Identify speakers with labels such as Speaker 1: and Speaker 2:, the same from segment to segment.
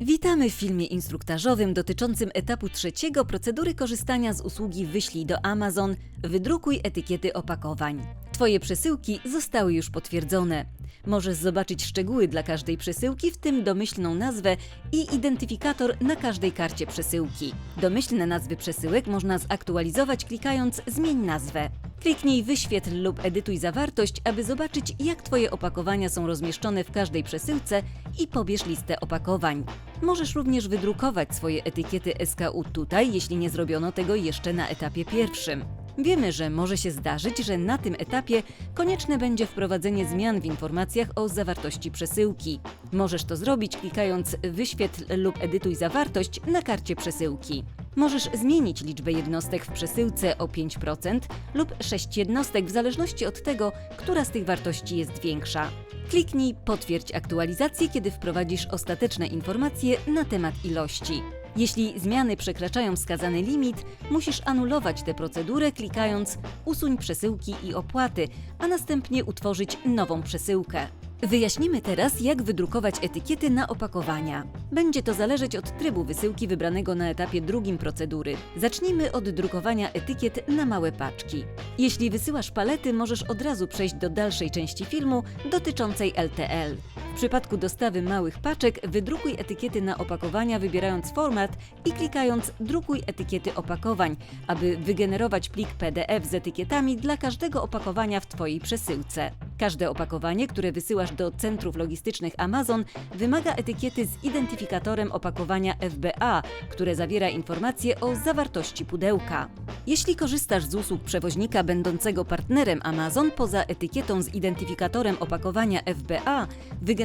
Speaker 1: Witamy w filmie instruktażowym dotyczącym etapu trzeciego procedury korzystania z usługi Wyślij do Amazon, wydrukuj etykiety opakowań. Twoje przesyłki zostały już potwierdzone. Możesz zobaczyć szczegóły dla każdej przesyłki, w tym domyślną nazwę i identyfikator na każdej karcie przesyłki. Domyślne nazwy przesyłek można zaktualizować klikając Zmień nazwę. Kliknij Wyświetl lub edytuj zawartość, aby zobaczyć, jak Twoje opakowania są rozmieszczone w każdej przesyłce i pobierz listę opakowań. Możesz również wydrukować swoje etykiety SKU tutaj, jeśli nie zrobiono tego jeszcze na etapie pierwszym. Wiemy, że może się zdarzyć, że na tym etapie konieczne będzie wprowadzenie zmian w informacjach o zawartości przesyłki. Możesz to zrobić klikając Wyświetl lub edytuj zawartość na karcie przesyłki. Możesz zmienić liczbę jednostek w przesyłce o 5% lub 6 jednostek w zależności od tego, która z tych wartości jest większa. Kliknij Potwierdź aktualizację, kiedy wprowadzisz ostateczne informacje na temat ilości. Jeśli zmiany przekraczają wskazany limit, musisz anulować tę procedurę klikając Usuń przesyłki i opłaty, a następnie utworzyć nową przesyłkę. Wyjaśnimy teraz, jak wydrukować etykiety na opakowania. Będzie to zależeć od trybu wysyłki wybranego na etapie drugim procedury. Zacznijmy od drukowania etykiet na małe paczki. Jeśli wysyłasz palety, możesz od razu przejść do dalszej części filmu dotyczącej LTL. Przypadku dostawy małych paczek wydrukuj etykiety na opakowania wybierając format i klikając Drukuj etykiety opakowań, aby wygenerować plik PDF z etykietami dla każdego opakowania w Twojej przesyłce. Każde opakowanie, które wysyłasz do centrów logistycznych Amazon, wymaga etykiety z identyfikatorem opakowania FBA, które zawiera informacje o zawartości pudełka. Jeśli korzystasz z usług przewoźnika będącego partnerem Amazon, poza etykietą z identyfikatorem opakowania FBA,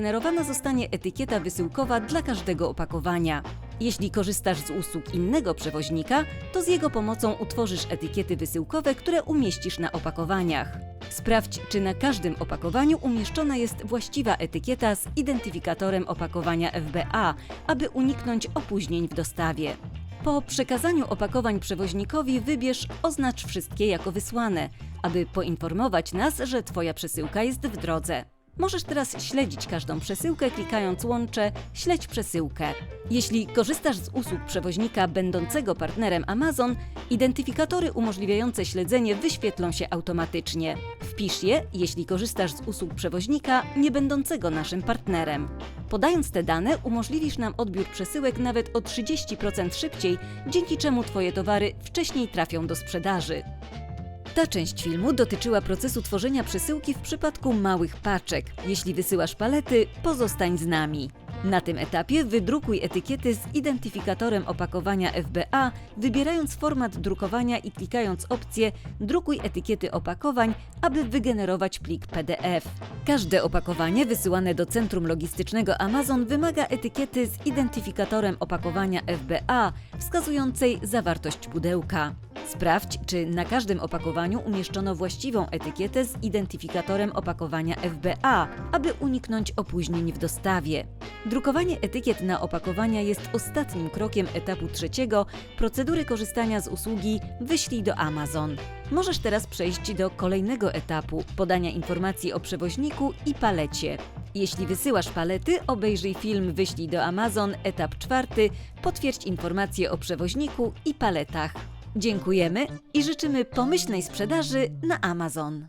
Speaker 1: wygenerowana zostanie etykieta wysyłkowa dla każdego opakowania. Jeśli korzystasz z usług innego przewoźnika, to z jego pomocą utworzysz etykiety wysyłkowe, które umieścisz na opakowaniach. Sprawdź, czy na każdym opakowaniu umieszczona jest właściwa etykieta z identyfikatorem opakowania FBA, aby uniknąć opóźnień w dostawie. Po przekazaniu opakowań przewoźnikowi wybierz Oznacz wszystkie jako wysłane, aby poinformować nas, że Twoja przesyłka jest w drodze. Możesz teraz śledzić każdą przesyłkę klikając łącze Śledź przesyłkę. Jeśli korzystasz z usług przewoźnika będącego partnerem Amazon, identyfikatory umożliwiające śledzenie wyświetlą się automatycznie. Wpisz je, jeśli korzystasz z usług przewoźnika nie będącego naszym partnerem. Podając te dane, umożliwisz nam odbiór przesyłek nawet o 30% szybciej, dzięki czemu Twoje towary wcześniej trafią do sprzedaży. Ta część filmu dotyczyła procesu tworzenia przesyłki w przypadku małych paczek. Jeśli wysyłasz palety, pozostań z nami. Na tym etapie wydrukuj etykiety z identyfikatorem opakowania FBA, wybierając format drukowania i klikając opcję Drukuj etykiety opakowań, aby wygenerować plik PDF. Każde opakowanie wysyłane do centrum logistycznego Amazon wymaga etykiety z identyfikatorem opakowania FBA, wskazującej zawartość pudełka. Sprawdź, czy na każdym opakowaniu umieszczono właściwą etykietę z identyfikatorem opakowania FBA, aby uniknąć opóźnień w dostawie. Drukowanie etykiet na opakowania jest ostatnim krokiem etapu trzeciego procedury korzystania z usługi Wyślij do Amazon. Możesz teraz przejść do kolejnego etapu podania informacji o przewoźniku i palecie. Jeśli wysyłasz palety, obejrzyj film Wyślij do Amazon, etap czwarty, potwierdź informacje o przewoźniku i paletach. Dziękujemy i życzymy pomyślnej sprzedaży na Amazon.